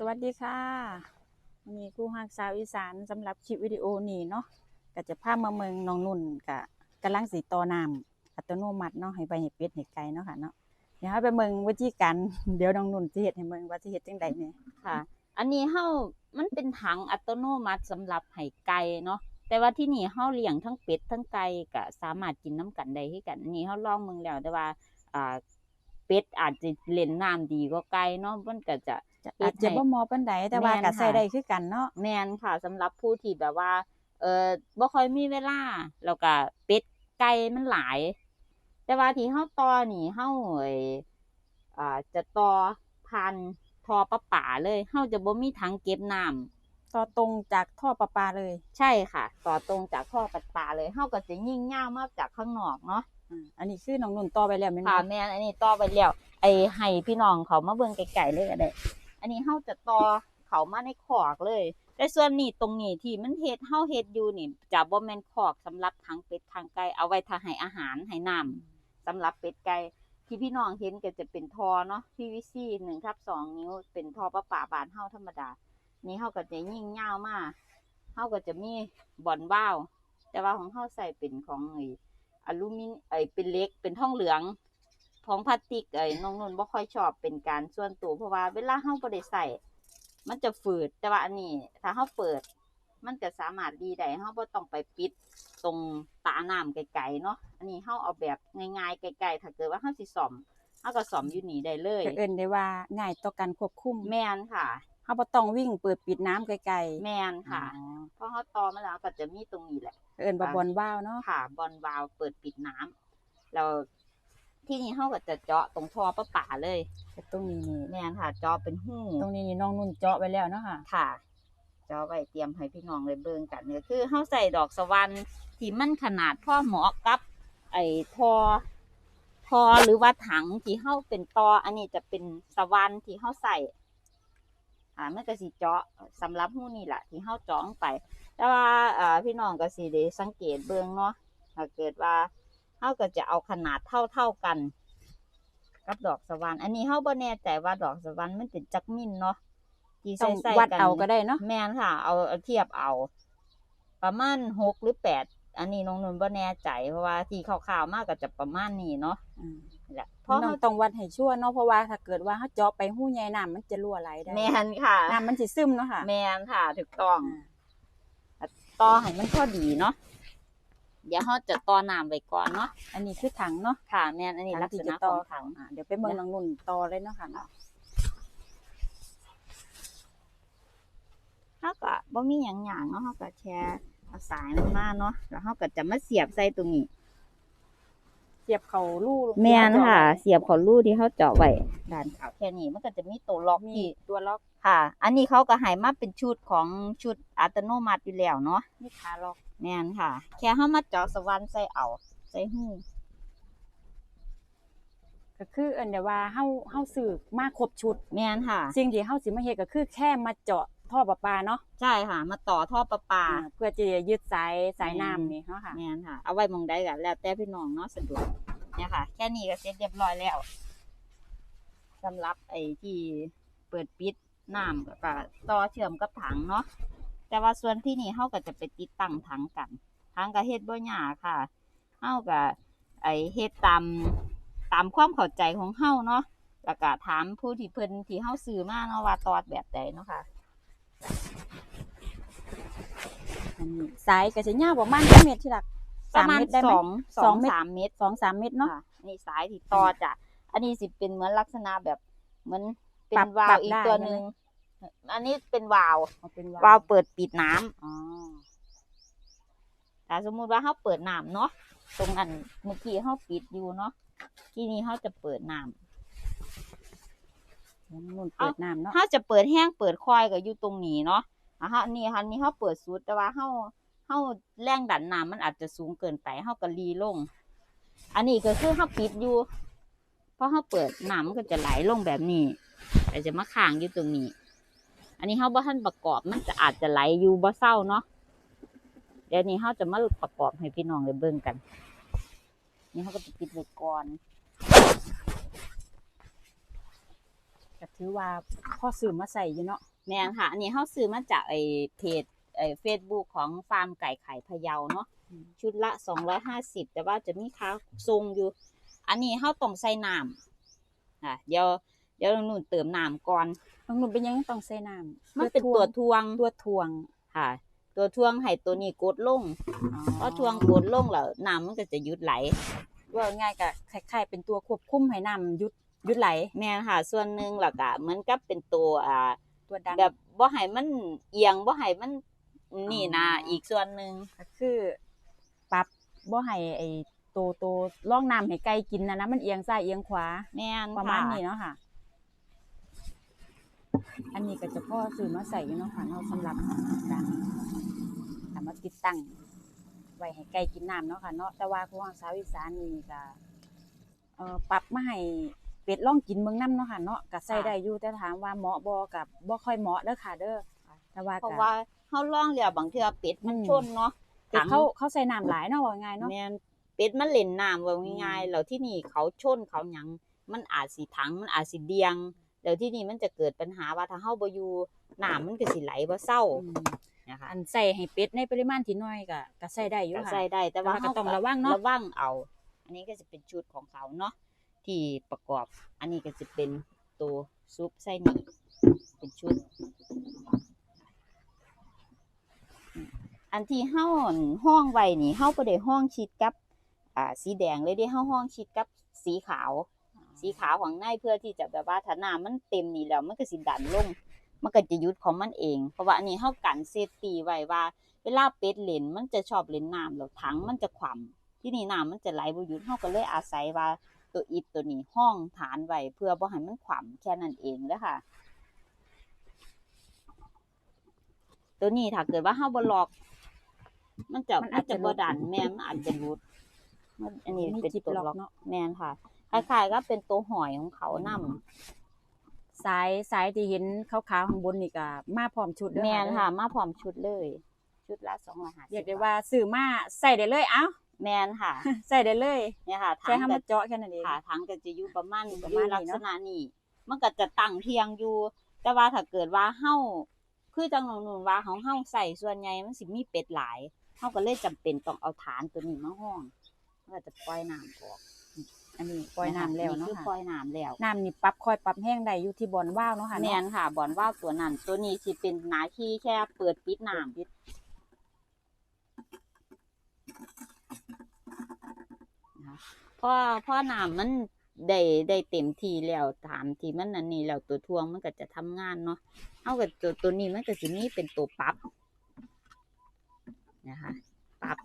สวัสดีค่ะวันนี้ครูฮักสาวอีสานสำหรับคลิปวิดีโอนี้เนาะก็จะพามาเมืองนองนุ่นกับกำลังสีต่อน้ำอัตโนมัติเนาะให้ไปเห็ดเป็ดเห็ดไก่เนาะค่ะเนาะเดี๋ยวให้ไปเมืองวิธีการเดี๋ยวน้องนุ่นสิเฮ็ดให้เมืองว่าสิเฮ็ดจังใดเนี่ยค่ะ อันนี้เฮามันเป็นถังอัตโนมัติสำหรับให้ไก่เนาะแต่ว่าที่นี่เฮาเลี้ยงทั้งเป็ดทั้งไก่ก็สามารถกินน้ำกันได้คือกันอันนี้เฮาลองเมืองแล้วแต่ว่าอ่าเป็ดอาจจะเล่นน้ำดีกว่าไก่เนาะมันก็จะ จะเฮ็อาดจจะให้บ่เหมอปานใดแต่ว่าแม่นก็ใส่ค่ะได้คือกันเนาะแม่นค่ะสำหรับผู้ที่แบบว่า เออบ่ค่อยมีเวลาแล้วก็เป็ดไก่มันหลาย แต่ว่าที่เฮาต่อนี่เฮาเอ้ยอ่าจะต่อผ่านทอประปาเลยเฮาจะบ่มีถังเก็บน้ำต่อตรงจากท่อประปาเลย ใช่ค่ะ ต่อตรงจากท่อประปาเลยเฮาก็จะยิ่งยาวมากจากข้างนอกเนาะอ่าอันนี้คือน้องนุ่นต่อไปแล้วแม่นค่ะบ่แม่นอันนี้ต่อไปแล้วไอ้ให้พี่น้องเขามาเบิ่งไกลๆเลยก็ได้ อันนี้เฮาจะต่อเขามาในคอกเลย แต่ส่วนนี้ตรงนี้ที่มันเฮ็ดเฮาเฮ็ดอยู่นี่จะบ่แม่นคอกสำหรับทางเป็ดทางไก่เอาไว้ถ้าให้อาหารให้น้ำสำหรับเป็ดไก่ที่พี่น้องเห็นก็จะเป็นทอเนาะ PVC 1ทับ2นิ้ว เป็นทอประปาบานเฮาธรรมดา นี่เฮาก็จะยิ่งยาวมากเฮาก็จะมีบ่อนว่าว แต่ว่าของเฮาใส่เป็นของไอ้อลูมิเนไอ้เป็นเล็กเป็นทองเหลือง ของพลาสติกไอ้น้องนุ่นบ่ค่อยชอบเป็นการส่วนตัวเพราะว่าเวลาเฮาบ่ได้ใส่มันจะฝืดแต่ว่าอันนี้ ถ้าเฮาเปิด มันก็สามารถดีได้เฮาบ่ต้องไปปิดตรงตาน้ำไกลๆเนาะอันนี้เฮาเอาแบบง่ายๆไกลๆถ้าเกิดว่าเฮาสิซ่อมเฮาก็ซ่อมอยู่นี่ได้เลยก็เอิ้นได้ว่าง่ายต่อการควบคุมแม่นค่ะเฮาบ่ต้องวิ่งเปิดปิดน้ำไกลๆแม่นค่ะอ๋อเพราะเขาต่อมาแล้วก็จะมีตรงนี้แหละเอิ้นว่าบอลว่าวเนาะค่ะบอลวาล์วเปิดปิดน้ำแล้ว ที่นี่เขาก็จะเจาะตรงท่อประปาเลยแต่ตรงนี้นี่แม่นค่ะเจาะเป็นหูตรงนี้นี่น้องนุ่นเจาะไว้แล้วเนาะค่ะค่ะเจาะไว้เตรียมให้พี่น้องเลยเบิ่งกันเนี่ยคือเขาใส่ดอกสวรรค์ที่มันขนาดพ่อเหมาะกับ ไอ้ทอทอหรือว่าถังที่เขาเป็นตออันนี้จะเป็นสวรรค์ที่เขาใส่อ่ามันก็สิเจาะสำหรับหูนี่แหละที่เขาเจาะลงไป แต่ว่าอ่าพี่น้องก็สิได้สังเกตเบิ่งเนาะถ้าเกิดว่า เฮาก็จะเอาขนาดเท่าเท่าๆกัน กับดอกสวรรค์อันนี้เฮาบ่แน่ใจว่าดอกสวรรค์มันเป็นจักมิลเนาะที่ต้องใส่ๆวัดกันเอาก็ได้เนาะแม่นค่ะเอาเอาเทียบเอา ประมาณหกหรือแปดอันนี้น้องนุ่นบ่แน่ใจเพราะว่าที่ข่าวๆมากก็จะประมาณนี้เนาะอืมนี่แหละเพเพราะราะเราเฮาต้องวัดให้ชัวร์เนาะเพราะว่าถ้าเกิดว่าเขาเจาะไปหู้ใหญ่น้ำมันจะรั่วไหลได้แม่นค่ะน้ำมันสิซึมเนาะค่ะ แม่นค่ะถูกต้องอ่าต่อให้มันพอดีเนาะ เดี๋ยวเฮาจะต่อน้ำไว้ก่อนเนาะอันนี้คือถังเนาะค่ะแม่นอันนี้ถังลักที่ษจะณะต่ขอองถังอ่าเดี๋ยวไปเมืองน้องนุ่นต่อเลยเนาะค่ะเนาะเฮาก็บ่มีหยังหยังเนาะเฮาก็แค่เอาสายมันมาเนาะแล้วเฮาก็จะมาเสียบใส่ตรงนี้ เสียบเขาลู่แม่นที่เขาเจาค่ะ เสียบเขอรูที่เฮาเจาะไว้ด้านขาวแค่นี้มันก็จะมีตัวล็อกมีที่ตัวล็อกค่ะ อันนี้เขาก็ให้มาเป็นชุดของชุดอัตโนมัติอยู่แล้วเนาะมีขาล็อกแม่นค่ะ แค่เฮามาเจาะสว่านใส่เอาใส่หูก็คือเอิ้นได้ว่าเฮาเฮาซื้อมาครบชุด แม่นค่ะ สิ่งที่เฮาสิมาเฮ็ดก็คือแค่มาเจาะ ท่อประปาเนาะใช่ค่ะ มาต่อท่อประปา อ่าเพื่อจะยึดสายสายอืมน้ำนี่เนาะค่ะ แม่นค่ะ เอาไว้หมองใดก็แล้วแต่พี่น้องเนาะสะดวกเนี่ยค่ะ แค่นี้ก็เสร็จเรียบร้อยแล้วสำหรับไอ้ที่เปิดปิดน้ำแล้วก็ต่อเชื่อมกับถังเนาะแต่ว่าส่วนที่นี่เฮาก็จะไปติดตั้งถังกันถังก็เฮ็ดบ่ยากค่ะเฮาก็ไอ้เฮ็ดตามตามความเข้าใจของเฮาเนาะแล้วก็ถามผู้ที่เพิ่นที่เฮาซื้อมาเนาะว่าตอดแบบใดเนาะค่ะ อั นนี้สายก็สิยาวประมาณกี่เมตรที่หลักประมาณเมตรได้ไหสมองสสอองงเมตรสามเมตรสองสามเมตรเนาะค่ะนี่สายที่ต่อจ้ะอันนี้สิเป็นเหมือนลักษณะแบบเหมือนเป็ปรันบวาปรัล์วบอีกได้ตัวใช่ไหมหนึ่งอันนี้เป็นวาล์วเอาเป็นวาล์วเปิดปิดน้ำอ๋อแต่สมมุติว่าเขาเปิดน้ำเนาะตรงอันเมื่อกี้เขาปิดอยู่เนาะที่นี้เขาจะเปิดน้น้องนุ่นเปิดน้ำำเนาะเขาจะเปิดแห้งเปิดคอยก็อยู่ตรงนี้เนาะ อะฮะนี่คันนี้เขาเปิดสุดแต่ว่าเขาเขาแรงดันน้ำมันอาจจะสูงเกินไปเขาก็รีลง อันนี้ก็คือเขาปิดอยู่เพราะเขาเปิดน้ำมันก็จะไหลลงแบบนี้แต่จะมาค้างอยู่ตรงนี้ อันนี้เขาบ่ทันประกอบมันจะอาจจะไหลอยู่บ่เศร้าเนาะเดี๋ยวนี้เขาจะมาประกอบให้พี่น้องได้เบิ่งกัน นี่เขาก็จะปิดไว้ก่อนก็ถือว่าพ่อซื้อมาใส่อยู่เนาะ แม่นค่ะ อันนี้เฮาซื้อมาจากไอ้เพจไอ้ Facebook ของฟาร์มไก่ไข่พะเยาเนาะชุดละ250แต่ว่าจะมีค่าทรงอยู่ อันนี้เฮาต้องใส่น้ำอะเดี๋ยวเดี๋ยวนุ่นเติมน้ำก่อนน้องหนุ่มเป็นหยังต้องใส่น้ำมันเป็นตัวทวงตัวทวงค่ะ ตัวทวงให้ตัวนี้กดลงพอทวงกดลงแล้วน้ำมันก็จะหยุดไหลว่าง่ายก็คล้ายๆเป็นตัวควบคุมให้น้ำหยุดหยุดไหลแม่นค่ะ ส่วนหนึ่งแล้วก็เหมือนกับเป็นตัวอ่า ตัวดันแบบบ่ให้มันเอียงบ่ให้มันนี่นะอ๋ออีอีกส่วนหนึ่งก็คือปรับบ่ให้ไอ้ตัวตัวร่องน้ำให้ไก่กินนะนะมันเอียงซ้ายเอียงขวาแม่นประมาณค่ะนี้เนาะค่ะ อันนี้ก็จะพ่อซื้อมาใส่อยู่เนาะค่ะเนาะสำหรับการทำมาติดตั้งไว้ให้ไก่กินน้ำเนาะค่ะเนาะแต่ว่าผู้ว่าสาวอีสานนี่ก็เอ่อปรับมาให้ เป็ดล่องกินเมืองน้ำเนาะค่ะเนาะก็ใส่ได้อยู่แต่ถามว่าเหมาะบ่กับบ่ค่อยเหมาะเด้อค่ะ เด้อแต่ว่าเพราะก็ ว่าเฮาลองแล้วบางเทื่อเป็ดมันอืม ชนเนาะเป็ดเขาเขาใส่น้ำหลายเนาะว่าง่ายเนาะ แม่นเป็ดมันเล่นน้ำว่าง่ายอืม ๆแล้วที่นี่เขาชนเขาหยังมันอาจสิถังมันอาจสิเดียงแล้วที่นี่มันจะเกิดปัญหาว่าถ้าเฮาบ่อยู่น้ำมันก็สิไหลบ่เศร้าอืมนะคะอันใส่ให้เป็ดในปริมาณที่น้อยก็ก็ใส่ได้อยู่ก็ค่ะ ใส่ได้แต่ว่าแต่ว่าก็เฮาต้องระวังเนาะ ระวังเอา อันนี้ก็จะเป็นชุดของเขาเนาะ ที่ประกอบ อันนี้ก็จะเป็นตัวซุปไส้หมี่เป็นชุด อันที่เฮาอั่นห้องไว้นี่เฮาบ่ได้ห้องชิดกับอ่าสีแดงเลยเด้เฮาห้องชิดกับสีขาว สีขาวของในเพื่อที่จะแบบว่าถ้าน้ำมันเต็มนี่แล้วมันก็สิดันลงมันก็จะยุดของมันเอง เพราะว่าอันนี้เฮากันเซฟตี้ไว้ว่า เวลาเป็ดเล่นมันจะชอบเล่นน้ำแล้วถังมันจะขวำที่นี่น้ำมันจะไหลบ่หยุดเฮาก็เลยอาศัยว่า ตัวอิฐตัวนี้ห้องฐานไว้เพื่อบ่ให้มันขวำแค่นั้นเองเด้อค่ะ ตัวนี้ถ้าเกิดว่าเฮาบ่ล็อก มันจะมันมัอานจจะจะหลุบ่ดดันแม่นมันอาจจะหลุดมันอันนี้มีเป็นจิบตัวล็อกล็อกเนาะแม่นค่ะคล้ายๆก็เป็นตัวหอยของเขานํสายสายที่เห็นขาวๆข้างบนนี่ก็มาพร้อมชุดเด้อแม่นเด้อค่ะ มาพร้อมชุดเลย ชุดละ250เรียกได้ว่าซื้อมาใส่ได้เลยเอ้า แม่นค่ะใส่ได้เลยเนี่ยค่ะแค่ถังให้ก็มันเจาะแค่นั้นเองขาทั้งก็จะอยู่ประมาณอยู่ประอยู่มาณนี้ลักเนาะษณะนี้มันก็จะตั้งเทียงอยู่ แต่ว่าถ้าเกิดว่าเฮาคือจังหนูนว่าของเฮาใส่ส่วนใหญ่มันสิมีเป็ดหลายเฮาก็เลยจำเป็นต้องเอาฐานตัวนี้มาห้องมันก็จะปล่อยน้ำออกอันนี้ปล่อยน้ำแล้วเนาะคือค่ะปล่อยน้ำแล้วน้ำนี่ปรับค่อยปรับแห้งได้อยู่ที่บอนว่าวเนาะค่ะแม่เนาะนค่ะบอนว่าวตัวนั้นตัวนี้สิเป็นหน้าที่แค่เปิดปิดน้ำ พราะเพราะน้ำมันได้ได้เต็มที่แล้วตามที่มันอันนี้แล้วตัวทวงมันก็จะทำงานเนาะเอากับตัวตัวนี้มันก็สิมีเป็นตัวปรับนะคะปรับ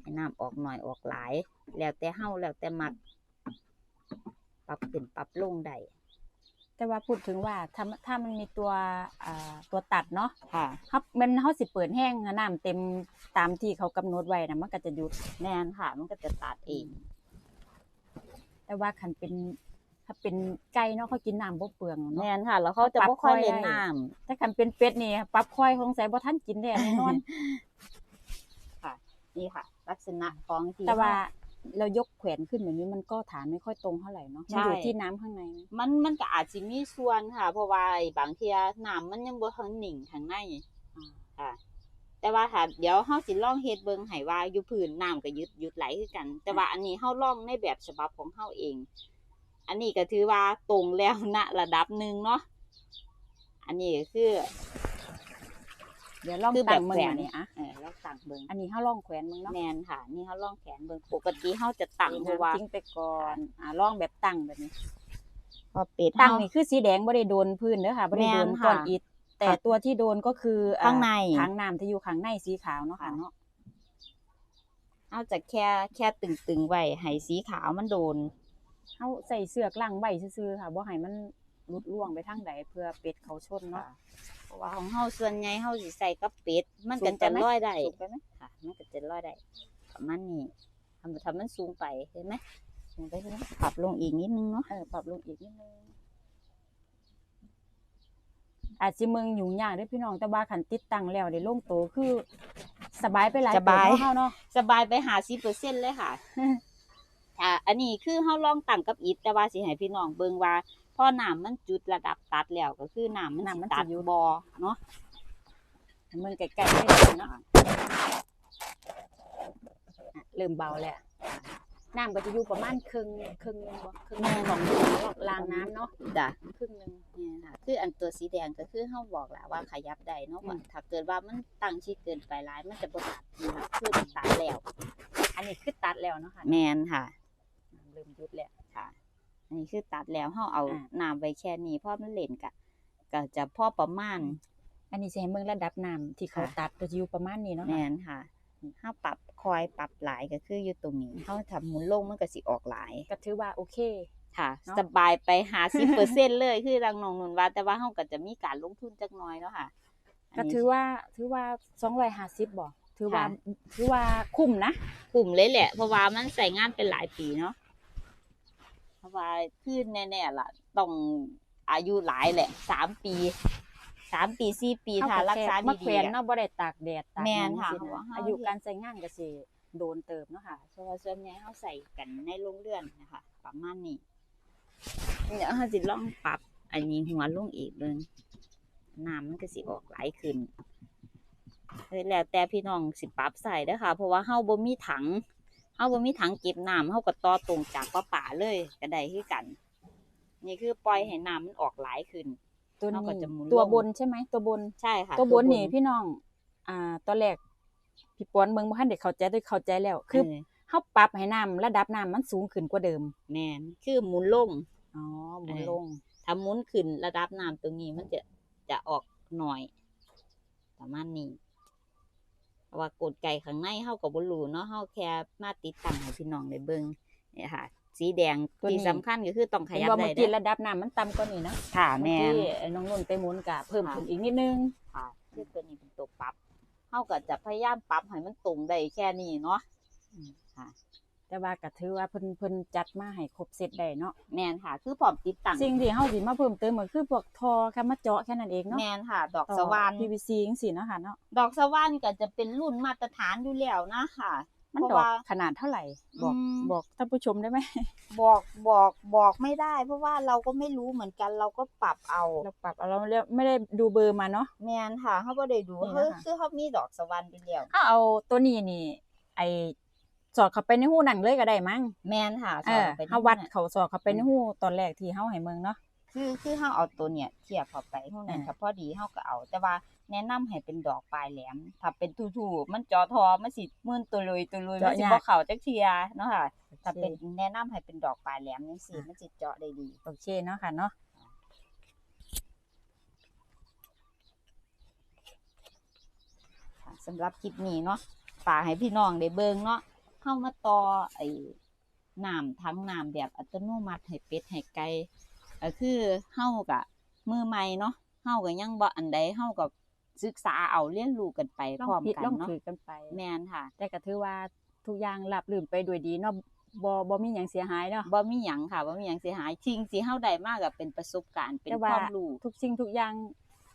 ให้น้ำออกหน่อยออกหลาย แล้วแต่เฮาแล้วแต่มักปรับขึ้นปรับลงได้แต่ว่าพูดถึงว่าถ้าถ้ามันมีตัวอ่าตัวตัดเนาะค่ะครับมันเฮาสิเปิดแห้งน้ำเต็มตามที่เขากำหนดไว้นะมันก็จะหยุดแน่นค่ะ มันก็จะตัดเอง แต่ว่าคันเป็นถ้าเป็นไก่เนาะเขากินน้ำบ่เปลืองเนาะแน่นค่ะ แล้วเขาจะปรับบ่ค่อยค่อยเล่นได้น้ำถ้าคันเป็นเป็ดนี่ปรับค่อยคงใส่บ่ทันกินแน่แน่นอนนี่ค่ะ ลักษณะของที่แต่ว่าเรายกแขวนขึ้นแบบนี้มันก็ฐานไม่ค่อยตรงเท่าไหร่เนาะใช่มันอยู่ที่น้ำข้างในนะมันมันก็อาจจะมีส่วนค่ะ เพราะว่าบางเทียน้ำมันยังบ่ทันหนิ่งข้างในอ่าค่ะ แต่ว่าถ้าเดี๋ยวเฮาสิลองเฮ็ดเบิ่งให้ว่าอยู่พื้นน้ำก็หยุดหยุดไหลคือกัน แต่ว่าอันนี้เฮาลองในแบบฉบับของเฮาเอง อันนี้ก็ถือว่าตรงแล้วณระดับหนึ่งเนาะอันนี้ก็คือ เดี๋ยวลองคือแบบตั้งมืแขอวนนี่อะเออแล้วตั้งเบิ่งอันนี้เฮาลองแขวนมึงเนาะแมนค่ะ นี่เขาล่องแขนเบิ่งปกติเขาจะตั้งเพราะว่าทิ้งไปก่อนอ่าลองแบบตั้งแบบนี้ พอเป็ดตั้งเฮา นี่คือสีแดงบ่ได้โดนพื้นเด้อค่ะบ่ได้โดนแม่นก้อนค่ะอิฐ แต่ค่ะตัวที่โดนก็คืออ่ข้างใน ถังน้ำที่อยู่ข้างในสีขาวเนาะค่ะค่ะเนาะเอาจะแค่แค่ตึงๆไว้ให้สีขาวมันโดนเฮาใส่เสือกลังไว้ซื่อๆค่ะบ่ให้มันหลุดล่วงไปทางใดเพื่อเป็ดเขาชนเนาะ เพราะว่าของเฮาส่วนใหญ่เฮาสิใส่กับเป็ดมันสูก็งไปจะไหม ลอยได้ถูกไปไหมค่ะ มันก็จะลอยได้ประมาณนี้ทำทำมันสูงไปเห็นไหมสูงไปใช่ไหมปรับลงอีกนิดนึงเนาะเออปรับลงอีกนิดนึง อาจสิเมืองยุ่งยากเด้อพี่น้องแต่ว่าคันติดตั้งแล้วได้ลงโตคือสบายไปหลายสบาย เติเนาะเฮาเนาะ สบายไปหาสิเปอร์เซ็นต์เลยค่ะอ่าอันนี้คือเฮาลองตั้งกับอิฐแต่ว่าสิให้พี่น้องเบิ่งว่าพอน้ำมันจุดระดับตัดแล้วก็คือน้ำมันน้ำมันสิตัสิดอยู่บ่อเนาะเมืองไกลๆเลยเนาะอะเริ่มเบาแล้ว น้ำก็จะอยู่ประมาณครึ่งครึ่งหนึงบ่ครึ่งหนึงของรางน้ำเนาะจ้ะครึ่งหนึงเนี่ยค่ะคืออันตัวสีแดงก็คือเฮาบอกแล้วว่าขยับได้เนาะอืมว่าถ้าเกิดว่ามันตั้งชิดเกินไปหลายมันจะบ่ตัดนะคะคือมันตัดแล้ว อันนี้คือตัดแล้วเนาะค่ะแมนค่ะเริ่มยุดแล้วค่ะ อันนี้คือตัดแล้วเฮาเอาอ่าน้ำไว้แค่นี้เพราะมันเล่นกะก็จะพอประมาณ อันนี้สิให้เมืองระดับน้ำที่เขาค่ะตัดก็จะอยู่ประมาณนี้เนาะแมค่ะนค่ะ เฮาปรับคอยปรับหลายก็คืออยู่ตรงนี้เฮาทำหมุนลงมันก็สิออกหลายก็ถือว่าโอเคค่ะเนาะสบายไปหาสิบเปอร์เซ็นเลยคือรังนองนุนว่า แต่ว่าเฮาก็จะมีการลงทุนจักหน้อยเนาะค่ะนก็นี้ถือว่าถือว่า250บ่ถือว่าค่ะถือว่าคุ้มนะกลุ่มเลยแหละ เพราะว่ามันใส่งานเป็นหลายปีเนาะเพราะว่าคือแน่ๆล่ะต้องอายุหลายแหละสามปี สามปีสี่ปีถ้ารักษามาแขดีวนๆอะเนาะบ่ได้ตากแดดตากแม่นหยังค่ะสิเพราะว่านะเฮาอายุการใช้งานก็สิโดนเติบเนาะค่ะเพราะว่าส่วนใหญ่เขาใส่กันในโรงเรือนนะคะประมาณนี้เดี๋ยวเขาสิลองปรับ อันนี้หัวลงอีกเบิ่งน้ำมันก็สิออกไหลายขึ้นเฮ้ยแล้วแต่พี่น้องสิปรับใส่เด้อค่ะ เพราะว่าเฮาบ่มีถังเฮาบ่มีถังเก็บน้ำเฮาก็ต่อตรงจากป่าป่าเลยก็ได้คือกัน นี่คือปล่อยให้น้ำมันออกไหลายขึ้น ตัวเราก็นี้จะหมุนตัวลง บนใช่ไหมตัวบน ใช่ค่ะตัวบนนี่พี่น้อง อ่า ตอนแรกพี่ปอนเมืองบ่ทันได้เข้าใจได้เข้าใจแล้ว คือเออเฮาปรับให้น้ำระดับน้ำมันสูงขึ้นกว่าเดิม แม่นคือหมุนลง อ๋อหมุนเออ ลง ถ้าหมุนขึ้นระดับน้ำตรงนี้มันจะจะออกหน่อยประมาณนี้เพราะว่ากดไก่ข้างในเฮากับบรูเนาะเฮาแค่มาติดตั้งให้พี่น้องได้เบิ่งเนี่ยค่ะ สีแดงตัวนี้ ที่สำคัญก็คือต้องขเห็นยับว่าได้เมื่อกี้เด้อระดับน้ำมันต่ำกว่านี้เนาะค่ะเมื่อแม่นกี้น้องนุ่นไปหมุนกะเพิ่มค่ะขึ้นอีกนิดนึง ค่ะคือตัวนี้เป็นตัวปรับเฮาก็จะพยายามปรับให้มันตรงได้แค่นี้เนาะอืมค่ะแต่ว่าก็ถือว่าเพิ่นเพิ่นจัดมาให้ครบเซตได้เนาะแม่นค่ะ คือพร้อมติดตั้งสิ่งที่เฮาสิมาเพิ่มเติมก็คือพวกทอแค่มาเจาะแค่นั้นเองเนาะแม่นค่ะ ดอกต่อ สว่าน PVC จังซี่เนาะค่ะเนาะดอกสว่านก็จะเป็นรุ่นมาตรฐานอยู่แล้วนะค่ะ มันเพราะดอกว่าขนาดเท่าไหร่ บอกอืมบอกท่านผู้ชมได้ไหมบอกบอกบอกไม่ได้ เพราะว่าเราก็ไม่รู้เหมือนกัน เราก็ปรับเอาเราปรับเอาเราไม่ได้ดูเบอร์มาเนาะแมนค่ะเขาก็ได้ดูนี่นะคะเฮ้ยคือเขามีดอกสวรรค์ไปแล้วถ้าเอาตัวนี้นี่ ไอสอดเข้าไปในหูนั่นเลยก็ได้มั้งแมนค่ะเออสไปเฮาวัดนี่ยเขาสอดเข้าไปในหูตอนแรกที่เฮาให้เมืองเนาะ คือคือเขาเอาตัวเนี่ยเทียบเข้าไปเท่านั้นอ่าค่ะพอดีเขาก็เอา แต่ว่าแนะนำให้เป็นดอกปลายแหลม ถ้าเป็นทูๆมันจอทอมันสิมื่นตัวเลยตัวเลยมันสิบ่เข้าจักเทียเนาะค่ะถ้าเป็นแนะนำให้เป็นดอกปลายแหลมจังซี่มันสิเจาะได้ดีโอเคเนาะค่ะเนาะค่ะสำหรับคลิปนี้เนาะฝากให้พี่น้องได้เบิ่งเนาะเข้ามาต่อไอ้น้ำทั้งน้ำแบบอัตโนมัติให้เป็ดให้ไก่ ก็คือเฮากะมือใหม่เนาะเฮาก็ยังบ่อันใดเฮาก็ศึกษาเอาเรียนรู้กันไปลอพร้องมผิดกันลองเนาะถือกันไป แม่นค่ะ แต่ก็ถือว่าทุกอย่างราบรื่นไปด้วยดีเนาะบ่บ่มีหยังเสียหายเนาะบ่มีหยังค่ะบ่มีหยังเสียหายสิ่งที่เฮาได้มาก็เป็นประสบการณ์เป็นแต่คว่าวามรู้ทุกสิ่งทุกอย่าง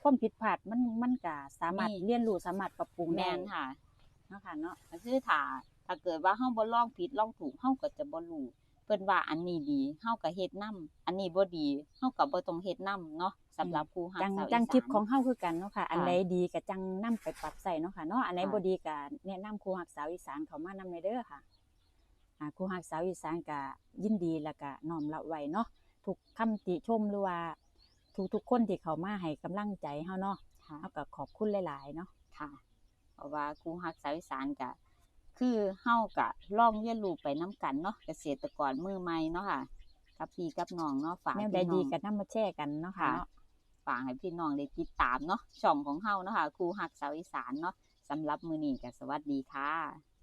ความผิดพลาดมันมันก็สามารถมีเรียนรู้สามารถปรับปรุงได้แม่นค่ะเนาะค่ะเนาะก็คือถ้าถ้าเกิดว่าเฮาบ่ลองผิดลองถูกเฮาก็จะบ่รู้ เพิ่นว่าอันนี้ดีเฮาก็เฮ็ดนํอันนี้บ่ดีเฮาก็บ่ต้องเฮ็ดนํเนาะสำหรับครูฮักจังสาวอีจังสานคลิปของเฮาคือกันเนาะค่ะ อันค่ะไหนดีก็จังนํไปปรับใส่เนาะค่ะเนาะอันไหนค่ะบ่ดีก็แนะนำครูฮักสาวอีสานเขามานำในเด้อค่ะอ่าครูฮักสาวอีสานก็ยินดีแล้วก็น้อมรับไว้เนาะทุกคำติชมหรือว่าทุกๆคนที่เขามาให้กำลังใจเฮาเนาะค่ะเฮาก็ขอบคุณหลายๆเนาะค่ะเพราะว่าครูฮักสาวอีสานก็ คือเฮาก็ลองเรียนรู้ไปนํกันเนาะเกษตรกรมือใหม่เนาะค่ะ กับพี่กับน้องเนาะฝากแนวพี่ใดน้ดีองก็นำมาแชร์กันเนาะค่ะค่ะเนาะฝากให้พี่น้องได้ติดตามเนาะช่องของเฮาเนาะค่ะครูฮักสาวอีสานเนาะสำหรับมื้อนี้ก็สวัสดีค่ะ